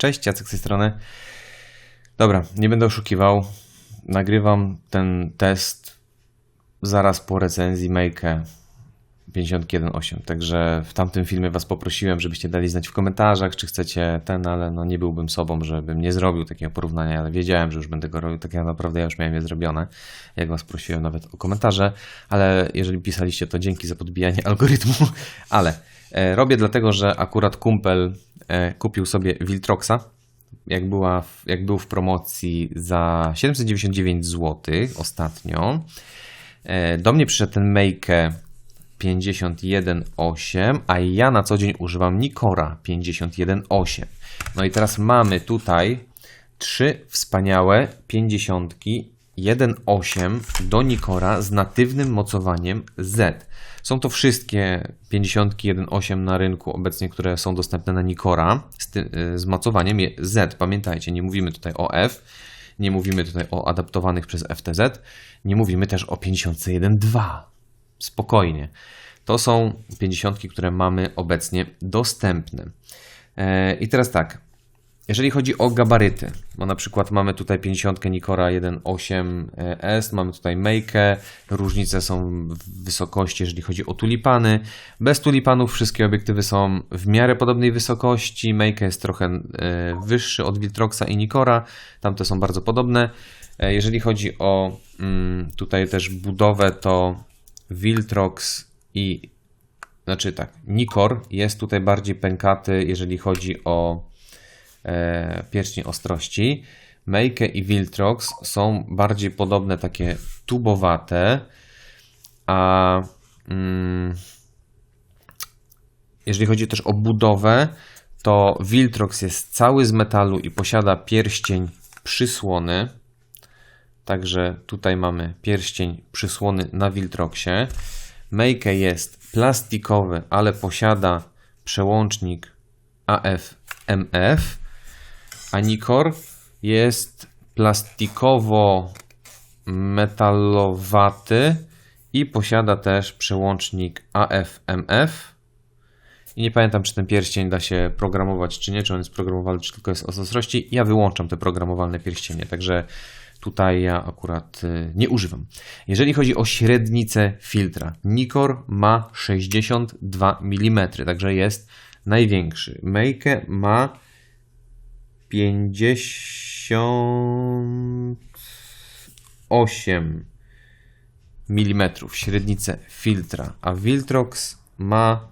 Cześć, Jacek z tej strony. Dobra, nie będę oszukiwał. Nagrywam ten test zaraz po recenzji Make 51.8, także w tamtym filmie Was poprosiłem, żebyście dali znać w komentarzach, czy chcecie ten, ale no nie byłbym sobą, żebym nie zrobił takiego porównania, ale wiedziałem, że już będę go robił, tak naprawdę ja już miałem je zrobione, jak Was prosiłem nawet o komentarze, ale jeżeli pisaliście, to dzięki za podbijanie algorytmu, ale robię dlatego, że akurat kumpel e, kupił sobie Viltroxa, jak, była, jak był w promocji za 799 zł ostatnio. E, Do mnie przyszedł ten Make 51.8, a ja na co dzień używam Nikora 51.8. No i teraz mamy tutaj trzy wspaniałe 50 1.8 do Nikora z natywnym mocowaniem Z. Są to wszystkie 50 1.8 na rynku obecnie, które są dostępne na Nikora z, z mocowaniem Z. Pamiętajcie, nie mówimy tutaj o F, nie mówimy tutaj o adaptowanych przez FTZ, nie mówimy też o 51.2 spokojnie. To są 50, które mamy obecnie dostępne. E, I teraz tak. Jeżeli chodzi o gabaryty, bo na przykład mamy tutaj 50 Nikora 1.8S, mamy tutaj Make, różnice są w wysokości, jeżeli chodzi o tulipany. Bez tulipanów wszystkie obiektywy są w miarę podobnej wysokości. Make jest trochę e, wyższy od Viltroxa i Nikora, tamte są bardzo podobne. E, Jeżeli chodzi o mm, tutaj też budowę, to Viltrox i znaczy tak, Nikor jest tutaj bardziej pękaty, jeżeli chodzi o e, pierścień ostrości. Meike i Viltrox są bardziej podobne, takie tubowate, a mm, jeżeli chodzi też o budowę, to Viltrox jest cały z metalu i posiada pierścień przysłony. Także tutaj mamy pierścień przysłony na Viltroxie. Meike jest plastikowy, ale posiada przełącznik AF-MF, a jest plastikowo-metalowaty i posiada też przełącznik AF-MF. I nie pamiętam, czy ten pierścień da się programować, czy nie, czy on jest programowany, czy tylko jest o ostrości. Ja wyłączam te programowalne pierścienie, także tutaj ja akurat y, nie używam. Jeżeli chodzi o średnicę filtra, Nikor ma 62 mm, także jest największy. Meike ma 58 mm średnicę filtra, a Viltrox ma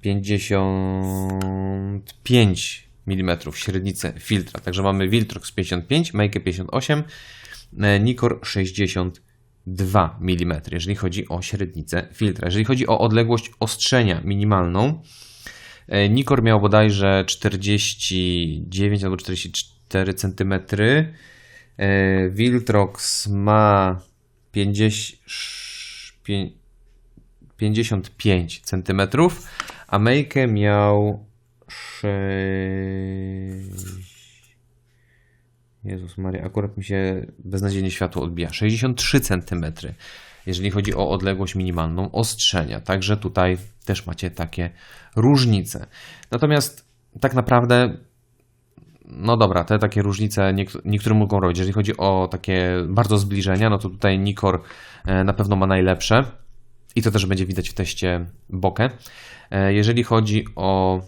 55 mm średnicę filtra. Także mamy Viltrox 55, Meike 58, e, Nikor 62 mm, jeżeli chodzi o średnicę filtra. Jeżeli chodzi o odległość ostrzenia minimalną, Nikor miał bodajże 49 albo 44 cm. e, Viltrox ma 50, 55 cm, a Meike miał 6... Jezus Maria, akurat mi się beznadziejnie światło odbija. 63 cm, jeżeli chodzi o odległość minimalną ostrzenia. Także tutaj też macie takie różnice. Natomiast tak naprawdę no dobra, te takie różnice niektó- mogą robić. Jeżeli chodzi o takie bardzo zbliżenia, no to tutaj Nikor e, na pewno ma najlepsze i to też będzie widać w teście Bokeh. Jeżeli chodzi o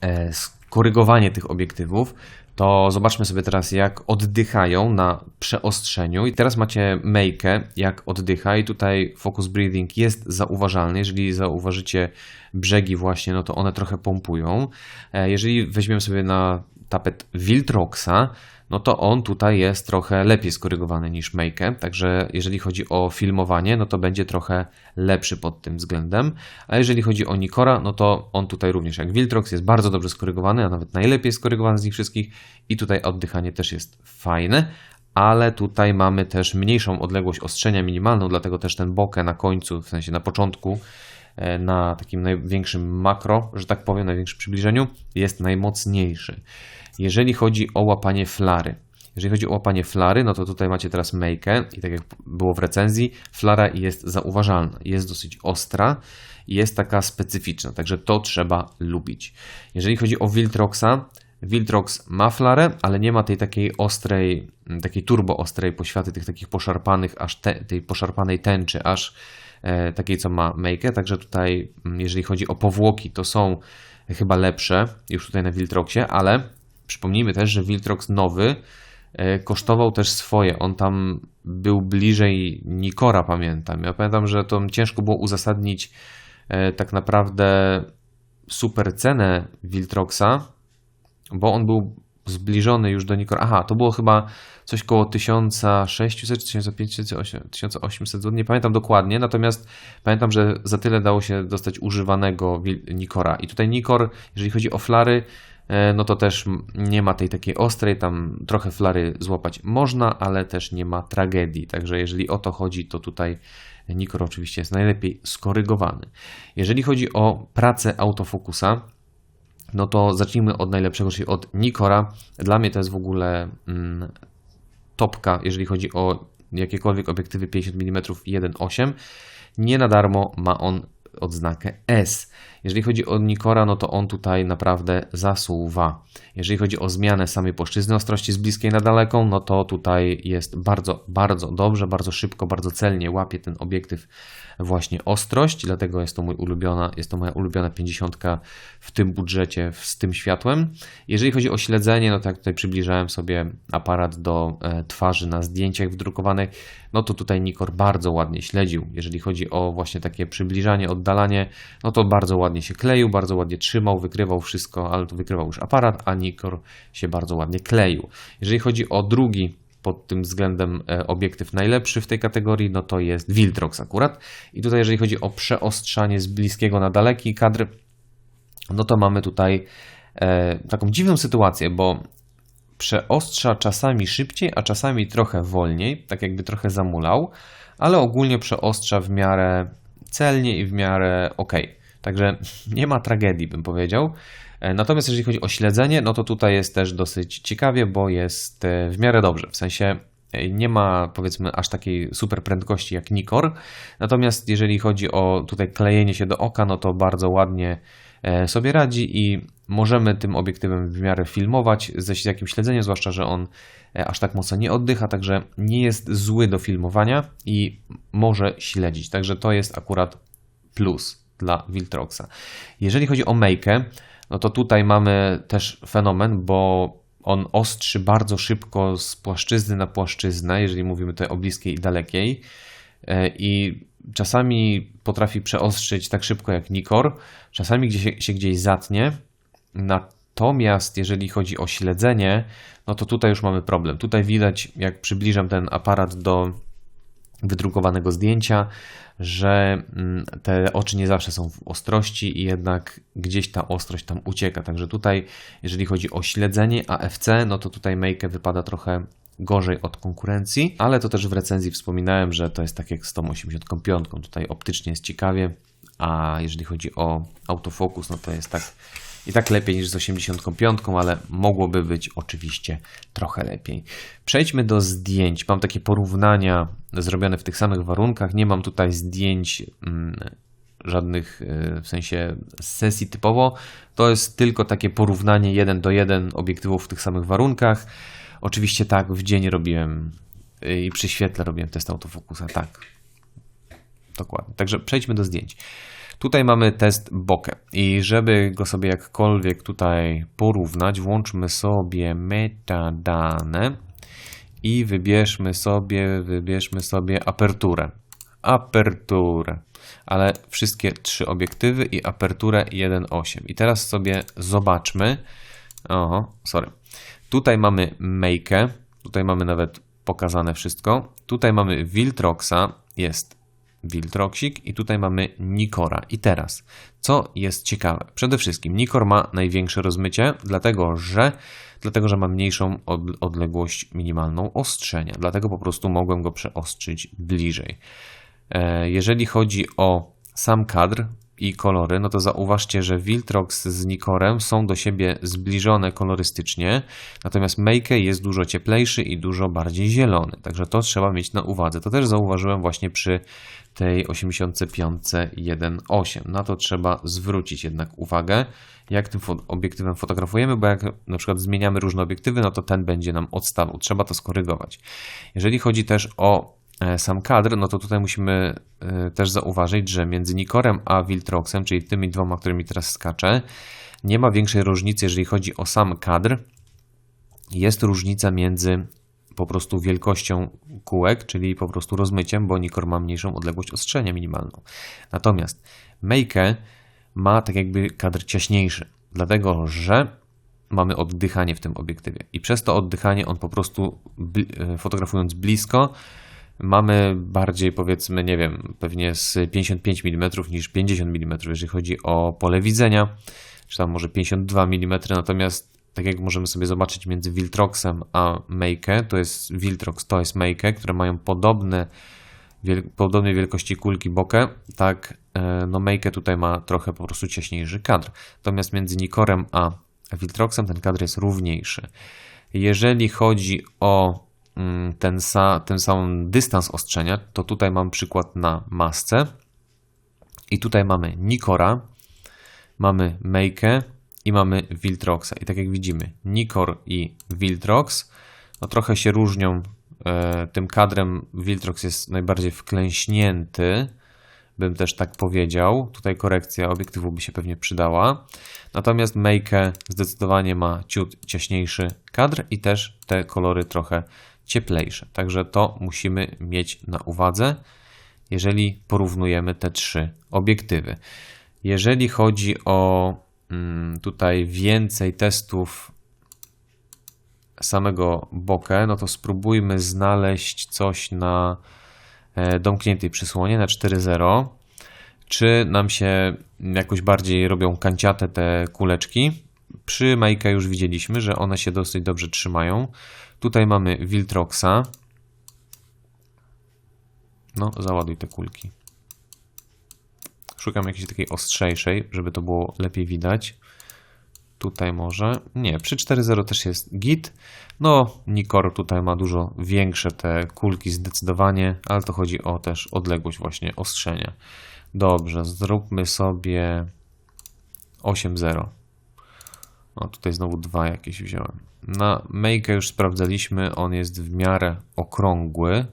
e, skorygowanie tych obiektywów, to zobaczmy sobie teraz, jak oddychają na przeostrzeniu. I teraz macie Meike, jak oddycha, i tutaj focus breathing jest zauważalny. Jeżeli zauważycie brzegi, właśnie, no to one trochę pompują. E, Jeżeli weźmiemy sobie na tapet Viltroxa, no to on tutaj jest trochę lepiej skorygowany niż Make, także jeżeli chodzi o filmowanie, no to będzie trochę lepszy pod tym względem, a jeżeli chodzi o Nikora, no to on tutaj również jak Viltrox jest bardzo dobrze skorygowany, a nawet najlepiej skorygowany z nich wszystkich i tutaj oddychanie też jest fajne, ale tutaj mamy też mniejszą odległość ostrzenia minimalną, dlatego też ten bokeh na końcu, w sensie na początku, e, na takim największym makro, że tak powiem, największym przybliżeniu, jest najmocniejszy. Jeżeli chodzi o łapanie flary, jeżeli chodzi o łapanie flary, no to tutaj macie teraz Make i tak jak było w recenzji, flara jest zauważalna, jest dosyć ostra jest taka specyficzna, także to trzeba lubić. Jeżeli chodzi o Viltroxa, Viltrox ma flarę, ale nie ma tej takiej ostrej, takiej turbo ostrej poświaty, tych takich poszarpanych, aż te, tej poszarpanej tęczy, aż e, takiej, co ma Make. Także tutaj, jeżeli chodzi o powłoki, to są chyba lepsze już tutaj na Viltroxie, ale przypomnijmy też, że Viltrox nowy e, kosztował też swoje. On tam był bliżej Nikora, pamiętam. Ja pamiętam, że to ciężko było uzasadnić e, tak naprawdę super cenę Viltroxa, bo on był zbliżony już do Nikora. Aha, to było chyba coś koło 1600, 1500, 1800 zł, nie pamiętam dokładnie, natomiast pamiętam, że za tyle dało się dostać używanego Nikora. I tutaj Nikor, jeżeli chodzi o flary, no to też nie ma tej takiej ostrej, tam trochę flary złapać można, ale też nie ma tragedii. Także jeżeli o to chodzi, to tutaj Nikor oczywiście jest najlepiej skorygowany. Jeżeli chodzi o pracę autofokusa, no to zacznijmy od najlepszego, czyli od Nikora. Dla mnie to jest w ogóle mm, topka, jeżeli chodzi o jakiekolwiek obiektywy 50 mm 1.8. Nie na darmo ma on odznakę S. Jeżeli chodzi o Nikora, no to on tutaj naprawdę zasuwa. Jeżeli chodzi o zmianę samej płaszczyzny ostrości z bliskiej na daleką, no to tutaj jest bardzo, bardzo dobrze, bardzo szybko, bardzo celnie łapie ten obiektyw właśnie ostrość, dlatego jest to mój ulubiona, jest to moja ulubiona 50 w tym budżecie, z tym światłem. Jeżeli chodzi o śledzenie, no tak tutaj przybliżałem sobie aparat do e, twarzy na zdjęciach wydrukowanych, no to tutaj Nikor bardzo ładnie śledził. Jeżeli chodzi o właśnie takie przybliżanie, oddalanie, no to bardzo ładnie się kleił, bardzo ładnie trzymał, wykrywał wszystko, ale to wykrywał już aparat, a Nikor się bardzo ładnie kleił. Jeżeli chodzi o drugi pod tym względem e, obiektyw najlepszy w tej kategorii, no to jest Viltrox akurat. I tutaj jeżeli chodzi o przeostrzanie z bliskiego na daleki kadr, no to mamy tutaj e, taką dziwną sytuację, bo przeostrza czasami szybciej, a czasami trochę wolniej, tak jakby trochę zamulał, ale ogólnie przeostrza w miarę celnie i w miarę ok. Także nie ma tragedii, bym powiedział. E, natomiast jeżeli chodzi o śledzenie, no to tutaj jest też dosyć ciekawie, bo jest e, w miarę dobrze. W sensie e, nie ma powiedzmy aż takiej super prędkości jak Nikor. Natomiast jeżeli chodzi o tutaj klejenie się do oka, no to bardzo ładnie sobie radzi i możemy tym obiektywem w miarę filmować z jakimś śledzeniem, zwłaszcza, że on aż tak mocno nie oddycha, także nie jest zły do filmowania i może śledzić. Także to jest akurat plus dla Viltroxa. Jeżeli chodzi o Make'ę, no to tutaj mamy też fenomen, bo on ostrzy bardzo szybko z płaszczyzny na płaszczyznę, jeżeli mówimy tutaj o bliskiej i dalekiej. E, I czasami potrafi przeostrzyć tak szybko jak Nikor, czasami gdzieś się, się gdzieś zatnie. Natomiast jeżeli chodzi o śledzenie, no to tutaj już mamy problem. Tutaj widać, jak przybliżam ten aparat do wydrukowanego zdjęcia, że mm, te oczy nie zawsze są w ostrości i jednak gdzieś ta ostrość tam ucieka. Także tutaj, jeżeli chodzi o śledzenie AFC, no to tutaj Make wypada trochę gorzej od konkurencji, ale to też w recenzji wspominałem, że to jest tak jak z tą 85. Tutaj optycznie jest ciekawie, a jeżeli chodzi o autofokus, no to jest tak i tak lepiej niż z 85, ale mogłoby być oczywiście trochę lepiej. Przejdźmy do zdjęć. Mam takie porównania zrobione w tych samych warunkach. Nie mam tutaj zdjęć mm, żadnych y, w sensie sesji typowo. To jest tylko takie porównanie 1 do 1 obiektywów w tych samych warunkach. Oczywiście tak, w dzień robiłem y, i przy świetle robiłem test autofokusa. Tak, dokładnie. Także przejdźmy do zdjęć. Tutaj mamy test bokeh i żeby go sobie jakkolwiek tutaj porównać, włączmy sobie metadane i wybierzmy sobie, wybierzmy sobie aperturę. Aperturę, ale wszystkie trzy obiektywy i aperturę 1.8. I teraz sobie zobaczmy. Oho, sorry. Tutaj mamy make, tutaj mamy nawet pokazane wszystko. Tutaj mamy Viltroxa, jest Wiltroxik i tutaj mamy Nikora. I teraz, co jest ciekawe? Przede wszystkim Nikor ma największe rozmycie, dlatego że, dlatego, że ma mniejszą odległość minimalną ostrzenia. Dlatego po prostu mogłem go przeostrzyć bliżej. E, jeżeli chodzi o sam kadr, i kolory, no to zauważcie, że Viltrox z Nikorem są do siebie zbliżone kolorystycznie, natomiast Make jest dużo cieplejszy i dużo bardziej zielony, także to trzeba mieć na uwadze. To też zauważyłem właśnie przy tej 85.1.8. Na to trzeba zwrócić jednak uwagę, jak tym obiektywem fotografujemy, bo jak na przykład zmieniamy różne obiektywy, no to ten będzie nam odstawał. Trzeba to skorygować. Jeżeli chodzi też o sam kadr, no to tutaj musimy e, też zauważyć, że między Nikorem a Viltroxem, czyli tymi dwoma, którymi teraz skaczę, nie ma większej różnicy, jeżeli chodzi o sam kadr. Jest różnica między po prostu wielkością kółek, czyli po prostu rozmyciem, bo Nikor ma mniejszą odległość ostrzenia minimalną. Natomiast Make ma tak jakby kadr ciaśniejszy, dlatego że mamy oddychanie w tym obiektywie i przez to oddychanie on po prostu e, fotografując blisko mamy bardziej powiedzmy, nie wiem, pewnie z 55 mm niż 50 mm, jeżeli chodzi o pole widzenia, czy tam może 52 mm, natomiast tak jak możemy sobie zobaczyć między Viltroxem a Make, to jest Viltrox, to jest Make, które mają podobne wiel podobnej wielkości kulki bokeh, tak e, no Make tutaj ma trochę po prostu ciaśniejszy kadr. Natomiast między Nikorem a Viltroxem ten kadr jest równiejszy. Jeżeli chodzi o ten, sa, ten sam dystans ostrzenia, to tutaj mam przykład na masce. I tutaj mamy Nikora, mamy Make i mamy Viltroxa. I tak jak widzimy, Nikor i Viltrox no trochę się różnią e, tym kadrem. Viltrox jest najbardziej wklęśnięty, bym też tak powiedział. Tutaj korekcja obiektywu by się pewnie przydała. Natomiast Make zdecydowanie ma ciut ciaśniejszy kadr i też te kolory trochę cieplejsze. Także to musimy mieć na uwadze, jeżeli porównujemy te trzy obiektywy. Jeżeli chodzi o mm, tutaj więcej testów samego bokeh, no to spróbujmy znaleźć coś na e, domkniętej przysłonie na 4.0. Czy nam się jakoś bardziej robią kanciate te kuleczki? Przy Majka już widzieliśmy, że one się dosyć dobrze trzymają. Tutaj mamy Viltroxa. No, załaduj te kulki. Szukam jakiejś takiej ostrzejszej, żeby to było lepiej widać. Tutaj może. Nie, przy 4.0 też jest git. No, Nikor tutaj ma dużo większe te kulki zdecydowanie, ale to chodzi o też odległość właśnie ostrzenia. Dobrze, zróbmy sobie 8.0. No tutaj znowu dwa jakieś wziąłem. Na Make już sprawdzaliśmy, on jest w miarę okrągły.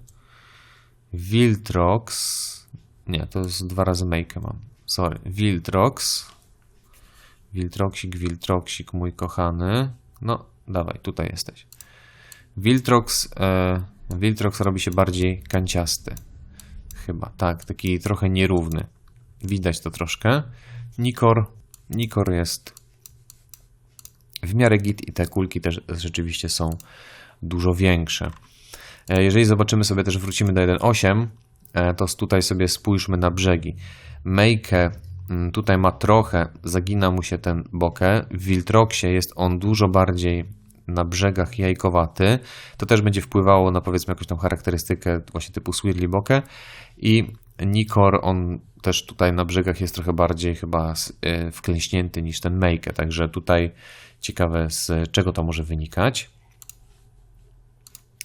Viltrox, nie, to jest dwa razy Make mam, sorry, Viltrox, Viltroxik, Viltroxik, mój kochany, no dawaj, tutaj jesteś. Viltrox, e, robi się bardziej kanciasty, chyba, tak, taki trochę nierówny, widać to troszkę. Nikor, Nikor jest w miarę git i te kulki też rzeczywiście są dużo większe. E, jeżeli zobaczymy sobie też, wrócimy do 1.8, e, to tutaj sobie spójrzmy na brzegi. Make mm, tutaj ma trochę, zagina mu się ten bokę. W Wiltroxie jest on dużo bardziej na brzegach jajkowaty. To też będzie wpływało na powiedzmy jakąś tam charakterystykę właśnie typu swirly bokeh. I Nikor, on też tutaj na brzegach jest trochę bardziej chyba e, wklęśnięty niż ten Make. Także tutaj Ciekawe, z czego to może wynikać.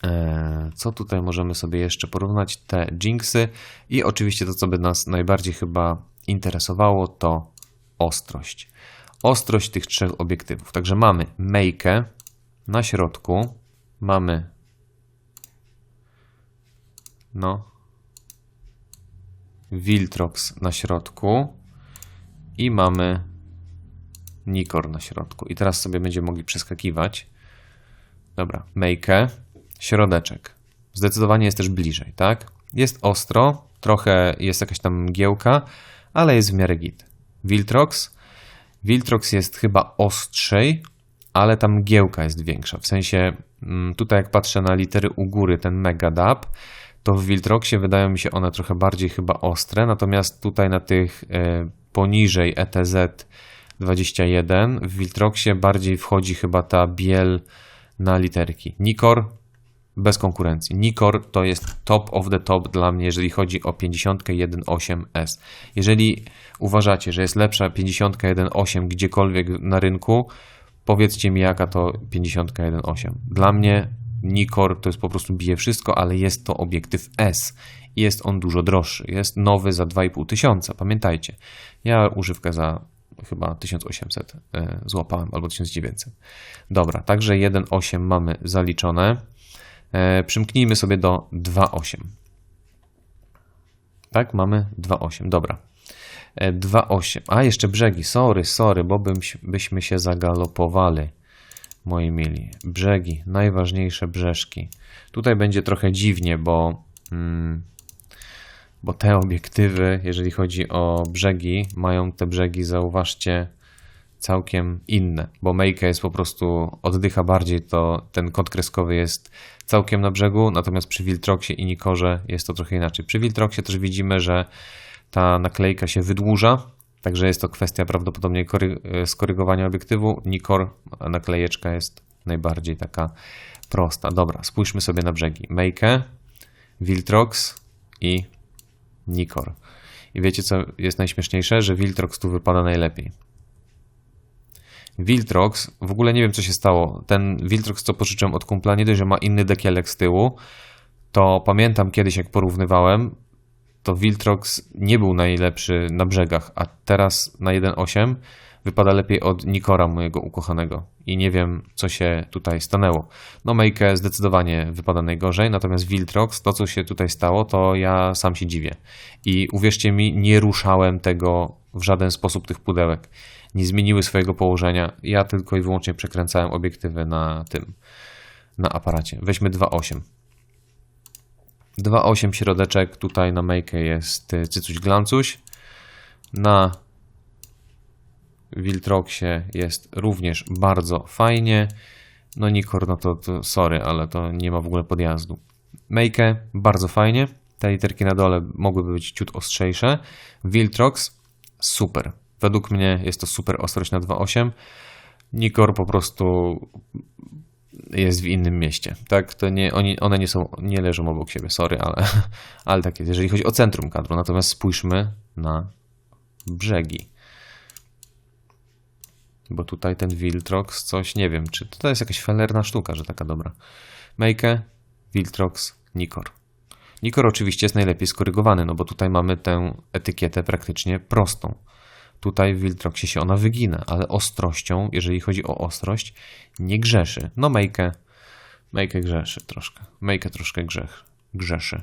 E, co tutaj możemy sobie jeszcze porównać? Te jinxy i oczywiście to, co by nas najbardziej chyba interesowało, to ostrość. Ostrość tych trzech obiektywów. Także mamy Make na środku, mamy no Viltrox na środku i mamy Nikor na środku. I teraz sobie będziemy mogli przeskakiwać. Dobra, Make, środeczek. Zdecydowanie jest też bliżej, tak? Jest ostro, trochę jest jakaś tam mgiełka, ale jest w miarę git. Viltrox. Viltrox jest chyba ostrzej, ale tam mgiełka jest większa. W sensie mm, tutaj jak patrzę na litery u góry, ten Megadab, to w Viltroxie wydają mi się one trochę bardziej chyba ostre, natomiast tutaj na tych e, poniżej ETZ 21. W Wiltroxie bardziej wchodzi chyba ta biel na literki. Nikor bez konkurencji. Nikor to jest top of the top dla mnie, jeżeli chodzi o 51.8S. Jeżeli uważacie, że jest lepsza 51.8 gdziekolwiek na rynku, powiedzcie mi jaka to 51.8. Dla mnie Nikor to jest po prostu bije wszystko, ale jest to obiektyw S jest on dużo droższy. Jest nowy za 2,5 tysiąca, pamiętajcie. Ja używkę za chyba 1800 e, złapałem albo 1900. Dobra, także 1,8 mamy zaliczone. E, przymknijmy sobie do 2,8. Tak, mamy 2,8. Dobra. 2,8. A, jeszcze brzegi. Sorry, sorry, bo bym, byśmy się zagalopowali. Moi mili. Brzegi. Najważniejsze brzeszki. Tutaj będzie trochę dziwnie, bo... Mm, bo te obiektywy, jeżeli chodzi o brzegi, mają te brzegi, zauważcie, całkiem inne, bo Meike jest po prostu, oddycha bardziej, to ten kod kreskowy jest całkiem na brzegu, natomiast przy Viltroxie i Nikorze jest to trochę inaczej. Przy Viltroxie też widzimy, że ta naklejka się wydłuża, także jest to kwestia prawdopodobnie skorygowania obiektywu. Nikor, naklejeczka jest najbardziej taka prosta. Dobra, spójrzmy sobie na brzegi. Meike, Viltrox i Nikor. I wiecie co jest najśmieszniejsze? Że Viltrox tu wypada najlepiej. Viltrox, w ogóle nie wiem co się stało. Ten Viltrox, co pożyczyłem od kumpla, nie dość, że ma inny dekielek z tyłu, to pamiętam kiedyś jak porównywałem, to Viltrox nie był najlepszy na brzegach, a teraz na 1.8 wypada lepiej od Nikora, mojego ukochanego. I nie wiem, co się tutaj stanęło. No, Make zdecydowanie wypada najgorzej, natomiast Viltrox, to co się tutaj stało, to ja sam się dziwię. I uwierzcie mi, nie ruszałem tego w żaden sposób, tych pudełek. Nie zmieniły swojego położenia. Ja tylko i wyłącznie przekręcałem obiektywy na tym, na aparacie. Weźmy 2.8. 2.8 środeczek, tutaj na Make jest cycuś glancuś. Na Wiltroxie jest również bardzo fajnie. No Nikor, no to, to sorry, ale to nie ma w ogóle podjazdu. Make bardzo fajnie. Te literki na dole mogłyby być ciut ostrzejsze. Wiltrox super. Według mnie jest to super ostrość na 2.8. Nikor po prostu jest w innym mieście. Tak, to nie, oni, one nie są, nie leżą obok siebie, sorry, ale, ale tak jest, jeżeli chodzi o centrum kadru. Natomiast spójrzmy na brzegi. Bo tutaj ten Viltrox coś, nie wiem, czy to jest jakaś felerna sztuka, że taka dobra. Make, Viltrox, Nikor. Nikor oczywiście jest najlepiej skorygowany, no bo tutaj mamy tę etykietę praktycznie prostą. Tutaj w Viltroxie się ona wygina, ale ostrością, jeżeli chodzi o ostrość, nie grzeszy. No Make, Make grzeszy troszkę. Make troszkę grzech, grzeszy.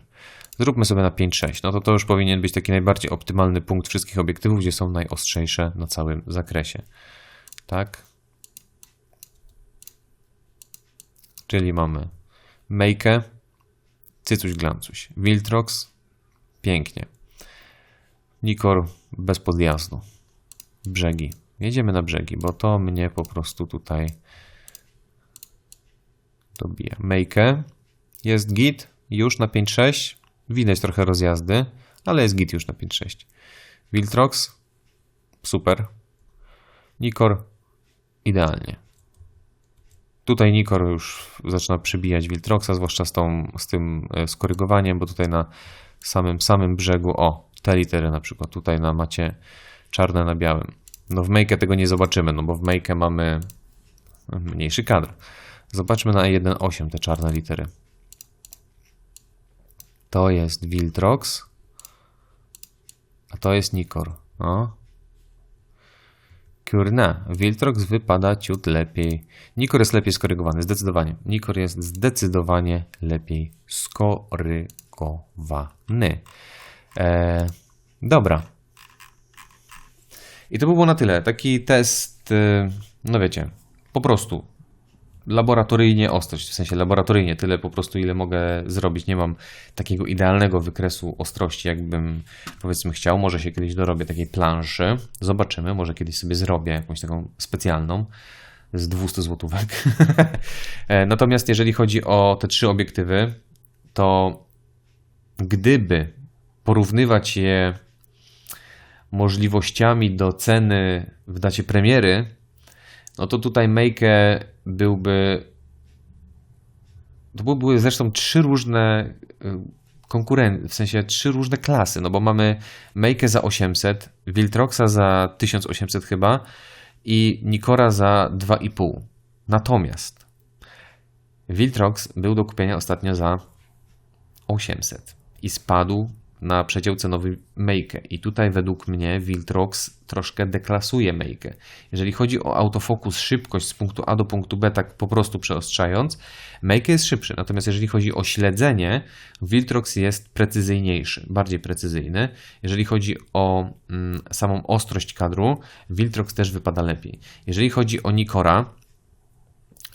Zróbmy sobie na 5.6. No to to już powinien być taki najbardziej optymalny punkt wszystkich obiektywów, gdzie są najostrzejsze na całym zakresie tak? Czyli mamy Mejkę, Cycuś Glancuś, Wiltrox, pięknie. Nikor bez podjazdu. Brzegi. Jedziemy na brzegi, bo to mnie po prostu tutaj dobija. Mejkę. Jest git już na 5.6. Widać trochę rozjazdy, ale jest git już na 5.6. Wiltrox. Super. Nikor idealnie. Tutaj Nikor już zaczyna przybijać Wiltroxa, zwłaszcza z, tą, z tym e, skorygowaniem, bo tutaj na samym samym brzegu, o, te litery na przykład, tutaj na macie czarne na białym. No w Make tego nie zobaczymy, no bo w Make mamy mniejszy kadr. Zobaczmy na 1.8 te czarne litery. To jest Viltrox, a to jest Nikor. O, Kurna, Wiltrox wypada ciut lepiej. Nikor jest lepiej skorygowany, zdecydowanie. Nikor jest zdecydowanie lepiej skorygowany. Eee, dobra. I to by było na tyle. Taki test, y, no wiecie, po prostu laboratoryjnie ostrość, w sensie laboratoryjnie tyle po prostu, ile mogę zrobić. Nie mam takiego idealnego wykresu ostrości, jakbym powiedzmy chciał. Może się kiedyś dorobię takiej planszy. Zobaczymy, może kiedyś sobie zrobię jakąś taką specjalną z 200 złotówek. E, natomiast jeżeli chodzi o te trzy obiektywy, to gdyby porównywać je możliwościami do ceny w dacie premiery, no to tutaj Make byłby to były- zresztą trzy różne konkurencje, w sensie trzy różne klasy, no bo mamy Mejkę za 800, Viltroxa za 1800 chyba i Nikora za 2,5. Natomiast Viltrox był do kupienia ostatnio za 800 i spadł na przedział cenowy Mejkę. I tutaj według mnie Viltrox troszkę deklasuje Mejkę. Jeżeli chodzi o autofokus, szybkość z punktu A do punktu B, tak po prostu przeostrzając, Mejkę jest szybszy. Natomiast jeżeli chodzi o śledzenie, Viltrox jest precyzyjniejszy, bardziej precyzyjny. Jeżeli chodzi o mm, samą ostrość kadru, Viltrox też wypada lepiej. Jeżeli chodzi o Nikora,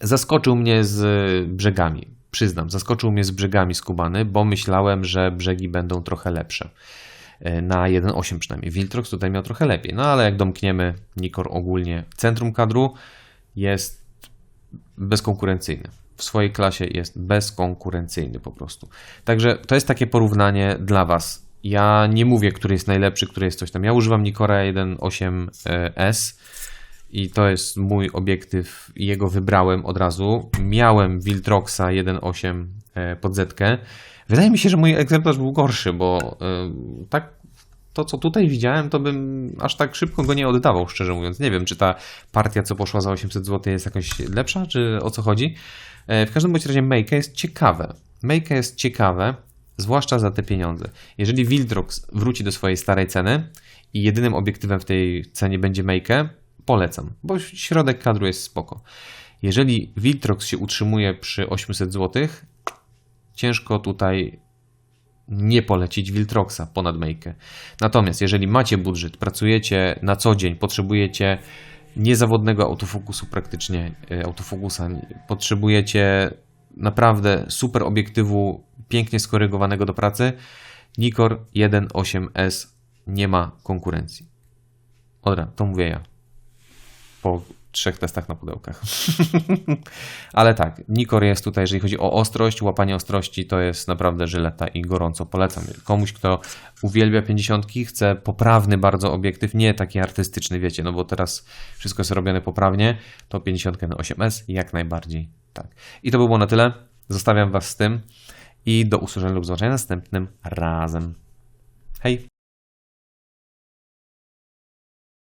zaskoczył mnie z brzegami. Przyznam, zaskoczył mnie z brzegami skubany, bo myślałem, że brzegi będą trochę lepsze. E, Na 1.8 przynajmniej. Viltrox tutaj miał trochę lepiej. No ale jak domkniemy Nikor ogólnie centrum kadru, jest bezkonkurencyjny. W swojej klasie jest bezkonkurencyjny po prostu. Także to jest takie porównanie dla Was. Ja nie mówię, który jest najlepszy, który jest coś tam. Ja używam Nikora 1.8S i to jest mój obiektyw i jego wybrałem od razu. Miałem Viltroxa 1.8 e, pod zetkę. Wydaje mi się, że mój egzemplarz był gorszy, bo e, tak to, co tutaj widziałem, to bym aż tak szybko go nie oddawał, szczerze mówiąc. Nie wiem, czy ta partia, co poszła za 800 zł, jest jakoś lepsza, czy o co chodzi. E, W każdym bądź razie Mejka jest ciekawe. Mejka jest ciekawe, zwłaszcza za te pieniądze. Jeżeli Viltrox wróci do swojej starej ceny i jedynym obiektywem w tej cenie będzie Mejkę, polecam, bo środek kadru jest spoko. Jeżeli Viltrox się utrzymuje przy 800 zł, ciężko tutaj nie polecić Viltroxa ponad Mejkę. Natomiast jeżeli macie budżet, pracujecie na co dzień, potrzebujecie niezawodnego autofokusu praktycznie, e, autofokusa, potrzebujecie naprawdę super obiektywu, pięknie skorygowanego do pracy, Nikor 1.8S nie ma konkurencji. Odra, to mówię ja. Po trzech testach na pudełkach. Ale tak, Nikor jest tutaj, jeżeli chodzi o ostrość, łapanie ostrości, to jest naprawdę żyleta i gorąco polecam. Komuś, kto uwielbia 50, chce poprawny bardzo obiektyw, nie taki artystyczny, wiecie, no bo teraz wszystko jest robione poprawnie, to 50 na 8S jak najbardziej tak. I to by było na tyle. Zostawiam Was z tym i do usłyszenia lub zobaczenia następnym razem. Hej!